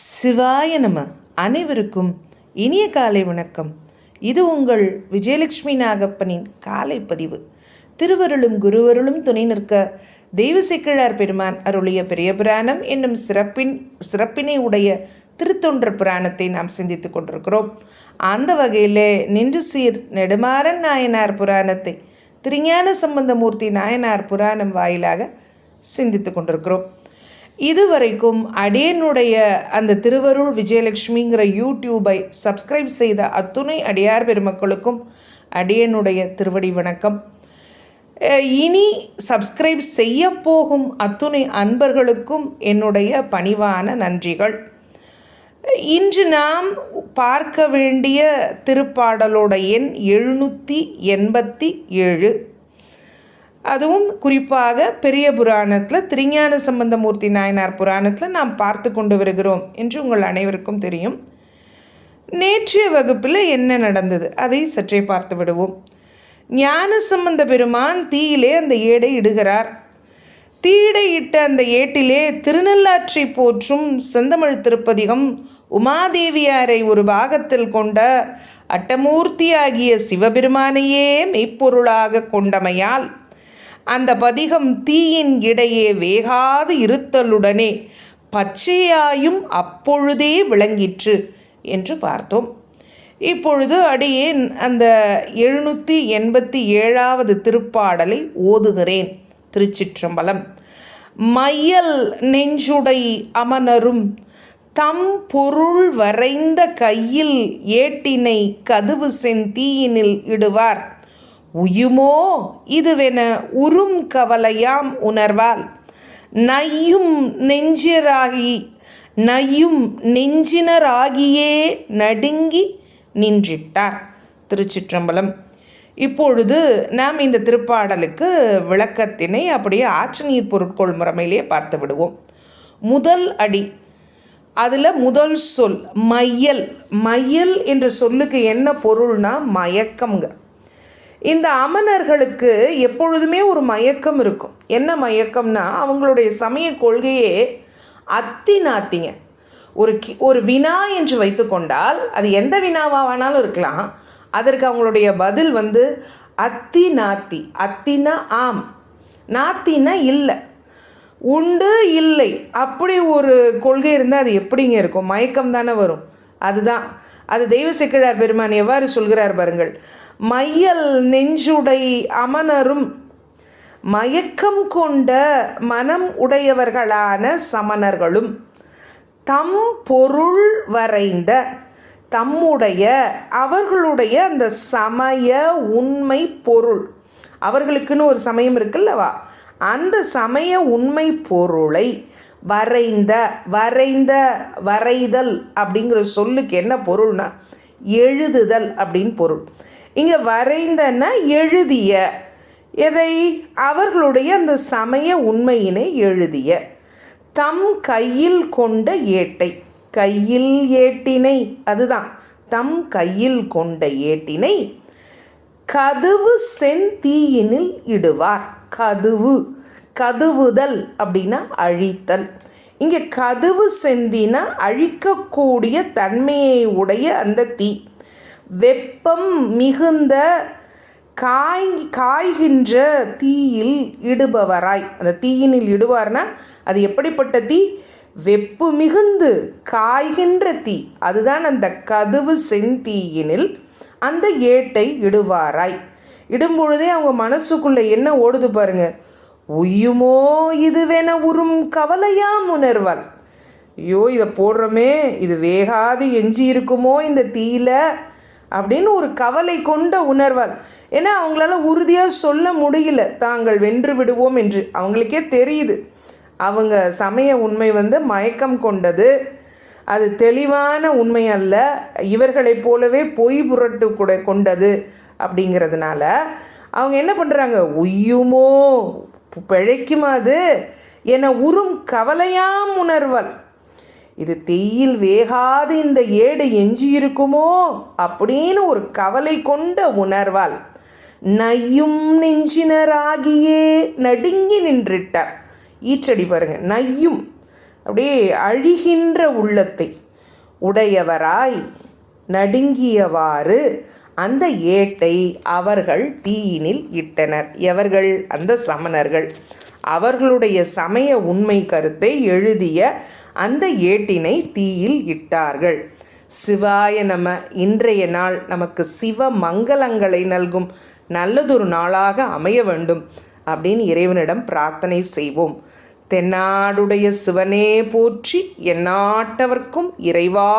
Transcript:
சிவாய நம. அனைவருக்கும் இனிய காலை வணக்கம். இது உங்கள் விஜயலட்சுமி நாகப்பனின் காலை பதிவு. திருவருளும் குருவருளும் துணை நிற்க தெய்வ சிக்கிழார் பெருமான் அருளிய பெரிய புராணம் என்னும் சிறப்பின் சிறப்பினை உடைய திருத்தொன்ற புராணத்தை நாம் சிந்தித்துக் கொண்டிருக்கிறோம். அந்த வகையிலே நின்று சீர் நெடுமாறன் நாயனார் புராணத்தை திருஞான சம்பந்தமூர்த்தி நாயனார் புராணம் வாயிலாக சிந்தித்துக் கொண்டிருக்கிறோம். இதுவரைக்கும் அடியனுடைய அந்த திருவருள் விஜயலட்சுமிங்கிற யூடியூபை சப்ஸ்கிரைப் செய்த அத்துணை அடியார் பெருமக்களுக்கும் அடியனுடைய திருவடி வணக்கம். இனி சப்ஸ்கிரைப் செய்ய போகும் அத்துணை அன்பர்களுக்கும் என்னுடைய பணிவான நன்றிகள். இன்று நாம் பார்க்க வேண்டிய திருப்பாடலோட எண் எழுநூற்றி எண்பத்தி ஏழு. அதுவும் குறிப்பாக பெரிய புராணத்தில் திருஞான சம்பந்தமூர்த்தி நாயனார் புராணத்தில் நாம் பார்த்து கொண்டு வருகிறோம் என்று உங்கள் அனைவருக்கும் தெரியும். நேற்றைய வகுப்பில் என்ன நடந்தது? அதை சற்றே பார்த்து விடுவோம். ஞான சம்பந்த பெருமான் தீயிலே அந்த ஏடை இடுகிறார். தீயிடை இட்ட அந்த ஏட்டிலே திருநள்ளாற்றை போற்றும் செந்தமிழ் திருப்பதிகம் உமாதேவியாரை ஒரு பாகத்தில் கொண்ட அட்டமூர்த்தியாகிய சிவபெருமானையே மெய்ப்பொருளாக கொண்டமையால் அந்த பதிகம் தீயின் இடையே வேகாது இருத்தலுடனே பச்சையாயும் அப்பொழுதே விளங்கிற்று என்று பார்த்தோம். இப்பொழுது அடியேன் அந்த எழுநூற்றி எண்பத்தி ஏழாவது திருப்பாடலை ஓதுகிறேன் திருச்சிற்றம்பலம். மையல் நெஞ்சுடை அமனரும் தம் பொருள் வரைந்த கையில் ஏட்டினை கதுவு செந்தீயினில் இடுவார். உயுமோ? இதுவென உறும் கவலையாம் உணர்வால் நையும் நெஞ்சிராகி நையும் நெஞ்சினராகியே நடுங்கி நின்றிட்டார் திருச்சிற்றம்பலம். இப்பொழுது நாம் இந்த திருப்பாடலுக்கு விளக்கத்தினை அப்படியே ஆச்சநீர் பொருட்கொள் முறைமையிலே பார்த்து விடுவோம். முதல் அடி அதில் முதல் சொல் மையல். மையல் என்ற சொல்லுக்கு என்ன பொருள்னா மயக்கம்ங்க. இந்த அமனர்களுக்கு எப்பொழுதுமே ஒரு மயக்கம் இருக்கும். என்ன மயக்கம்னா அவங்களுடைய சமய கொள்கையே அத்தி நாத்திங்க ஒரு கி ஒரு வினா என்று வைத்துக்கொண்டால் அது எந்த வினாவாக வேணாலும் இருக்கலாம். அதற்கு அவங்களுடைய பதில் வந்து அத்தி நாத்தி அத்தினா ஆம். நாத்தினா இல்லை. உண்டு இல்லை. அப்படி ஒரு கொள்கை இருந்தால் அது எப்படிங்க இருக்கும்? மயக்கம் தானே வரும். அதுதான். அது தெய்வ சிக்கிழார் பெருமான் எவ்வாறு சொல்கிறார் பாருங்கள். மையல் நெஞ்சுடை அமனரும் மயக்கம் கொண்ட மனம் உடையவர்களான சமணர்களும் தம் பொருள் வரைந்த தம்முடைய அவர்களுடைய அந்த சமய உண்மை பொருள். அவர்களுக்குன்னு ஒரு சமயம் இருக்குல்லவா? அந்த சமய உண்மை பொருளை வரைந்த வரைந்த வரைதல் அப்படிங்கிற சொல்லுக்கு என்ன பொருள்னா எழுதுதல் அப்படின்னு பொருள். இங்கே வரைந்தன்னா எழுதிய எதை? அவர்களுடைய அந்த சமய உண்மையினை எழுதிய. தம் கையில் கொண்ட ஏட்டை கையில் ஏட்டினை அதுதான். தம் கையில் கொண்ட ஏட்டினை கதுவு செந்தீயினில் இடுவார். கதுவு. கதுவுதல் அப்படின்னா அழித்தல். இங்கே கதுவு செந்தினா அழிக்கக்கூடிய தன்மையை உடைய அந்த தீ. வெப்பம் மிகுந்த காய் காய்கின்ற தீயில் இடுபவராய். அந்த தீயினில் இடுவார்னா அது எப்படிப்பட்ட தீ? வெப்பு மிகுந்து காய்கின்ற தீ. அதுதான் அந்த கதுவு செந்தீயினில் அந்த ஏட்டை இடுவாராய். இடும்பொழுதே அவங்க மனசுக்குள்ளே என்ன ஓடுது பாருங்கள் உய்யுமோ இதுவென உறும் கவலையாம் உணர்வாள் ஐயோ இதை போடுறோமே இது வேகாது எஞ்சி இருக்குமோ இந்த தீயில அப்படின்னு ஒரு கவலை கொண்ட உணர்வாள் ஏன்னா அவங்களால உறுதியாக சொல்ல முடியல. தாங்கள் வென்று விடுவோம் என்று. அவங்களுக்கே தெரியுது. அவங்க சமய உண்மை வந்து மயக்கம் கொண்டது. அது தெளிவான உண்மை அல்ல. இவர்களைப் போலவே பொய் புரட்டு கூட கொண்டது அப்படிங்கிறதுனால அவங்க என்ன பண்ணுறாங்க உய்யுமோ பிழைக்குமா அது? என உறும் கவலையாம் உணர்வல். இது தீயில் வேகாது இந்த ஏடு எஞ்சியிருக்குமோ? அப்படின்னு ஒரு கவலை கொண்ட உணர்வால். நையும் நெஞ்சினராகியே நடுங்கி நின்றிட்டார் ஈற்றடி பாருங்க நையும். அப்படியே அழிகின்ற உள்ளத்தை. உடையவராய் நடுங்கியவாறு அந்த ஏட்டை அவர்கள் தீயினில் இட்டனர். எவர்கள்? அந்த சமணர்கள். அவர்களுடைய சமய உண்மை கருத்தை எழுதிய அந்த ஏட்டினை தீயில் இட்டார்கள். சிவாய நம இன்றைய நாள் நமக்கு சிவ மங்களங்களை நல்கும். நல்லதொரு நாளாக அமைய வேண்டும் அப்படின்னு இறைவனிடம் பிரார்த்தனை செய்வோம். தென்னாடுடைய சிவனே போற்றி எந்நாட்டவர்க்கும் இறைவா